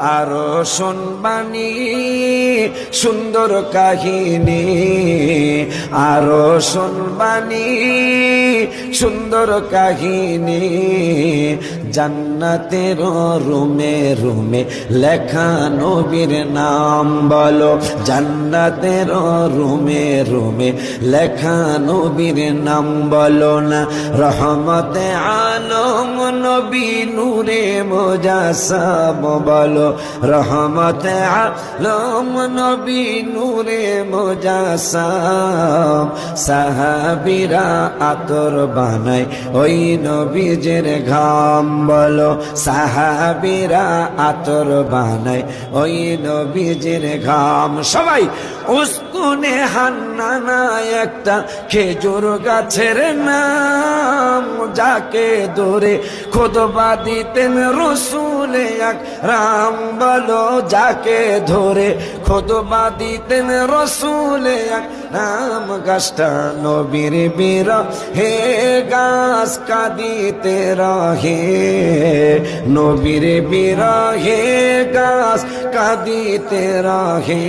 আরও শুনবানি সুন্দর কাহিনী। আরও শুনবানি সুন্দর কাহিনী। জান্নাতের রুমে রুমে লেখা নবীর নাম বলো। জান্নাতের রুমে রুমে লেখা নবীর নাম বলো না। রহমতে আলম, নবী নূরে মোজাসাব বলো। রহমতে আলম, নবী নূরে মোজাসাম। সাহাবিরা আতর বানায় ওই নবীজের ঘাম। বলো সাহাবিরা আতর বানায়। ওই নবীজির ঘাম। সবাই উস্কুনে হান্নানা একটা খেজুর গাছের নাম। যাকে ধরে খোদবা দিতেন রসুলে এক রাম বলো, যাকে ধরে খোদবা দিতেন রসুলে এক রাম। গাছটা নবীর বীর, হে গাছ কাঁদিতে রহে। নবীর বীর, হে গাছ কাঁদিতে রহে।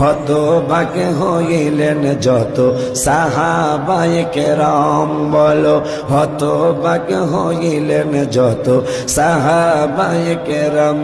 হত ভাগে হইলেন যত সাহাবায়কে রাম বলো হত ভাগে হইলেন যত সাহাবায়কে রাম